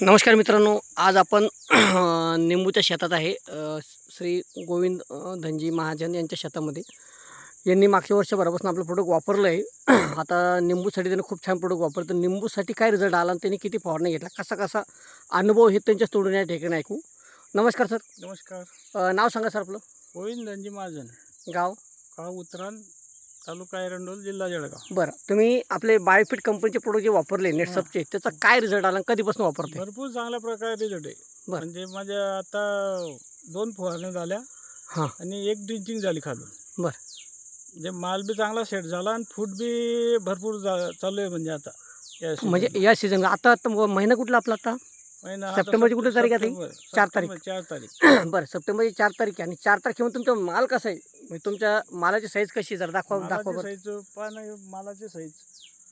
नमस्कार मित्रांनो आज आपण निंबूच्या शेतात आहे. श्री गोविंद धनजी महाजन यांच्या शेतामध्ये. यांनी मागच्या वर्षभरापासून आपलं प्रोडक्ट वापरलं आहे आता निंबूसाठी त्यांनी खूप छान प्रोडक्ट वापरलं. तर निंबूसाठी काय रिझल्ट आला आणि त्यांनी किती फवारणी घेतला? कसा कसा अनुभव हे त्यांच्या तोडून या ठिकाणी ऐकू. नमस्कार सर. नमस्कार. नाव सांगा सर आपलं. गोविंद धनजी महाजन. गाव? गाव उतरान तालुका एरंडोल जिल्हा जळगाव बरं तुम्ही आपले बायोफिट कंपनीचे प्रोडक्ट जे वापरले नेटसपचे त्याचा काय रिझल्ट आला आणि कधीपासून वापरते भरपूर चांगल्या प्रकारे रिझल्ट आहे बरं. म्हणजे माझ्या आता दोन फवारण्या झाल्या हां. आणि एक ड्रिंचिंग झाली खालून बरं. म्हणजे माल बी चांगला सेट झाला आणि फूट बी भरपूर जा- चालू आहे म्हणजे आता या म्हणजे season. या सीझन आता आता महिना कुठला आपला आता महिना आता सप्टेंबरची कुठली तारीख आहे? सप्टेंबर- चार तारीख. सप्टेंबर, चार तारीख बरं सप्टेंबरची चार तारीख आहे आणि चार तारखेमध्ये तुमचा माल कसा आहे म्हणजे तुमच्या मालाची साईज कशी आहे? जरा दाखवा दाखवा बरं साईज पान मालाची साईज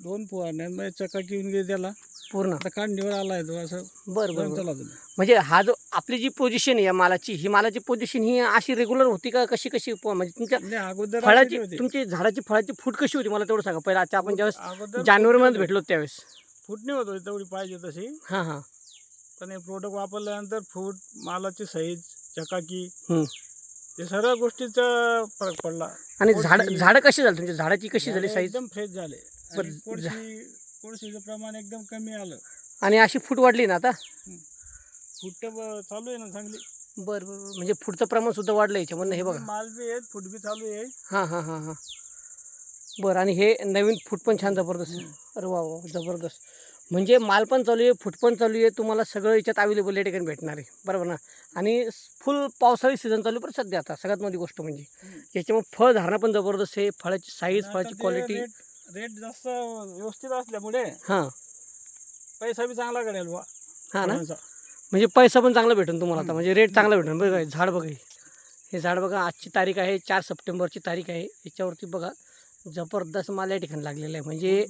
दोन फवारण्या चकाकी येऊन गेली त्याला पूर्ण आता कांडीवर आलाय तो असं बरं बरं बरं. चला तुम्ही म्हणजे हा जो आपली जी पोझिशन आहे या मालाची ही मालाची पोझिशन ही अशी रेग्युलर होती का कशी कशी प- म्हणजे तुमच्या म्हणजे अगोदर फळाची होती. तुमची झाडाची फळाची फूट कशी होती मला तेवढं सांगा पहिला आता आपण ज्यावेळेस अगोदर जानेवारी मध्ये भेटलो त्यावेळेस. फुटणी होत होती तेवढी पाहिजे तशी हां हां पण हे प्रोडक्ट वापरल्यानंतर फूट मालाची साईज चकाकी हम्म. हे सर्व गोष्टीचा फरक पडला. आणि झाड झाडं कशी झाली? तुमच्या झाडाची कशी झाली साईज एकदम फ्रेश झाले. बरं, आणि कोळशी कोळशीचं प्रमाण एकदम कमी आलं. आणि अशी फूट वाढली ना आता? फूट चालू आहे ना चांगली. बरं बरं. म्हणजे फूटचं प्रमाण सुद्धा वाढलं याच्यामधनं हे बघा. माल बी आहे फूट बी चालू आहे. हां हां हां हां. बरं आणि हे नवीन फूट पण छान जबरदस्त. अरे वा वा जबरदस्त. म्हणजे माल पण चालू आहे फूट पण चालू आहे तुम्हाला सगळं याच्यात अवेलेबल या ठिकाणी भेटणार आहे बरोबर ना आणि फुल पावसाळी सीझन चालू आहे पण सध्या आता सगळ्यात मोठी गोष्ट म्हणजे. याच्यामुळे फळ धारणा पण जबरदस्त आहे फळाची साईज फळाची क्वालिटी रेट जास्त व्यवस्थित असल्यामुळे हां पैसा बी चांगला घडेल बा हां ना. म्हणजे पैसा पण चांगला भेटेल तुम्हाला आता. म्हणजे रेट चांगला भेटेल बघा झाड बघा. हे झाड बघा आजची तारीख आहे चार सप्टेंबरची तारीख आहे याच्यावरती बघा जबरदस्त माल या ठिकाणी लागलेला आहे. म्हणजे.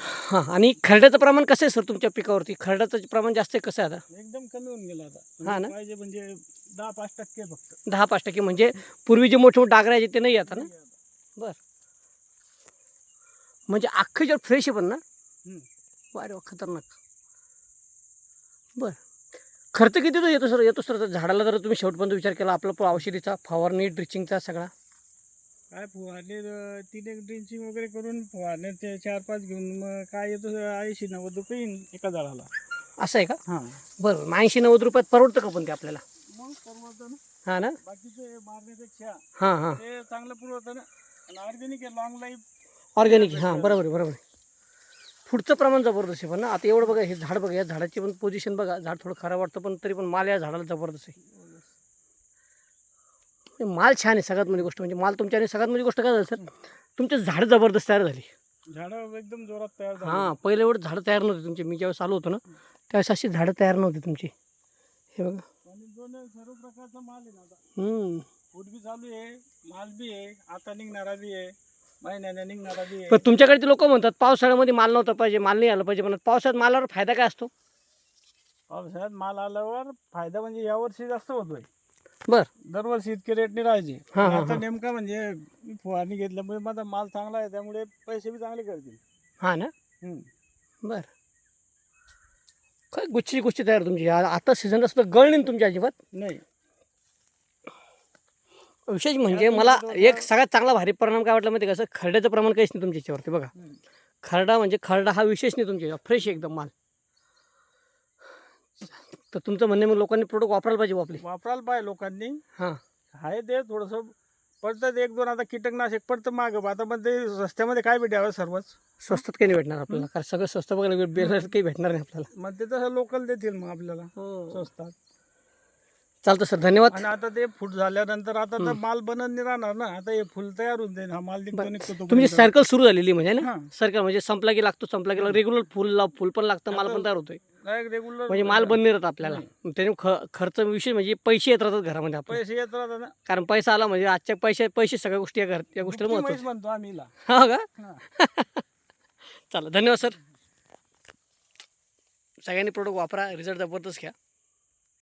हां आणि खरड्याचं प्रमाण कसं आहे सर तुमच्या पिकावरती? खरड्याचं प्रमाण जास्त आहे कसं आहे आता? एकदम कमी होऊन गेला आता. हा ना? म्हणजे पाहिजे म्हणजे दहा पाच टक्के फक्त. दहा पाच टक्के. म्हणजे पूर्वी जे मोठे मोठे डागरे आहेत ते नाही आता ना? म्हणजे अख्खं जर फ्रेश आहे पण ना. वारे वा खतरनाक. बर. खर्च किती तो येतो सर? येतो सर झाडाला जर तुम्ही शेवटपर्यंत विचार केला आपला औषधीचा फवारणी ड्रिचिंगचा सगळा. काय फवारले? अं, तीन एक ड्रिंचिंग वगैरे करून फवारले. ते चार पाच घेऊन मग काय येतो? ऐंशी नव्वद रुपये येईन एका झाडाला. असं आहे का? हां. बरं मग ऐंशी नव्वद रुपयात परवडतं का पण ते आपल्याला? मग परवडतं ना. हां ना? बाकीचे मारण्यापेक्षा हां हां. ते चांगलं पुरवतं ना. आणि ऑर्गॅनिक आहे लॉंग लाईफ ऑर्गॅनिक हां बरोबर आहे बरोबर आहे. पुढचं प्रमाण जबरदस्त आहे पण ना. आता एवढं बघा हे झाड बघा या झाडाची पण पोझिशन बघा. झाड थोडं खराब वाटतं पण तरी पण माल या झाडाला जबरदस्त आहे. माल छान आहे सगळ्यात मोठी गोष्ट. म्हणजे माल तुमच्या आणि सगळ्यात मोठी गोष्ट काय झाली सर? तुमचे झाड जबरदस्त तयार झाली. झाडं एकदम जोरात तयार झाली. हां पहिले एवढं झाडं तयार नव्हते तुमचे. मी ज्यावेळेस आलो होतो ना त्यावेळेस अशी झाडं तयार नव्हती तुमची. हे बघा. आणि सर्व प्रकारचा माल आहे ना आता. हम्म. फूट बी चालू आहे माल बी आहे आता निघणारा बी आहे महिन्याने निघणारा बी आहे. पण तुमच्याकडे लोक म्हणतात पावसाळ्यामध्ये माल नव्हता पाहिजे माल नाही आला पाहिजे. पण पावसाळ्यात मालावर फायदा काय असतो? पावसाळ्यात माल आल्यावर फायदा म्हणजे यावर्षी जास्त होतोय. बर. दरवर्षी इतके रेटने राहायचे. हा, हा, आता हा. नेमका म्हणजे मी फवारणी घेतल्यामुळे माझा माल चांगला आहे त्यामुळे पैसे बी चांगले करतील. हां ना? हम्म. बर. काय गुच्छी गोष्टी तयार तुमची? आ- आता सीझन असतं गळ नाही ना तुमच्या अजिबात? नाही. विशेष म्हणजे मला एक सगळ्यात चांगला भारी परिणाम काय वाटला माहिती आहे का? सर खरड्याचं प्रमाण काहीच नाही तुमच्या याच्यावरती बघा. हम्म. खरडा म्हणजे खरडा हा विशेष नाही तुमच्या फ्रेश एकदम माल. तर तुमचं म्हणणे मग लोकांनी प्रोडक्ट वापरायला पाहिजे आपले. वापरायला पाहिजे लोकांनी. हां. आहे ते थोडंसं पडतं एक दोन आता कीटकनाशक पडतं मागं. आता पण ते रस्त्यामध्ये काय भेटावं सर्वच? स्वस्तात काही नाही भेटणार आपल्याला. कारण सगळं स्वस्त बघायला बेल काही भेटणार नाही आपल्याला. मग ते तसं लोकल देतील मग आपल्याला. हो. स्वस्तात. चालतं सर धन्यवाद. आणि आता ते फूट झाल्यानंतर आता तर माल बनत नाही राहणार ना. आता हे फुल तयार होऊन जाईल. हा माल निघतो बरं. निघतो तुमची. सर्कल सुरू झालेली म्हणजे ना. सर्कल म्हणजे संपला की लागतो संपला की रेग्युलर फुल फुल पण लागतं माल पण तयार होतोय. म्हणजे माल बंद नाही राहत आपल्याला. त्याने ख खर्च विषय म्हणजे पैसे येत राहतात घरामध्ये आपले. पैसे येत राहतात ना. कारण पैसा आला म्हणजे आजच्या पैसे पैसे सगळ्या गोष्टी या घर या गोष्टीला म्हैस म्हणतो आम्ही हिला. हा का? हां. चला धन्यवाद सर. सगळ्यांनी प्रोडक्ट वापरा रिझल्ट जबरदस्त घ्या.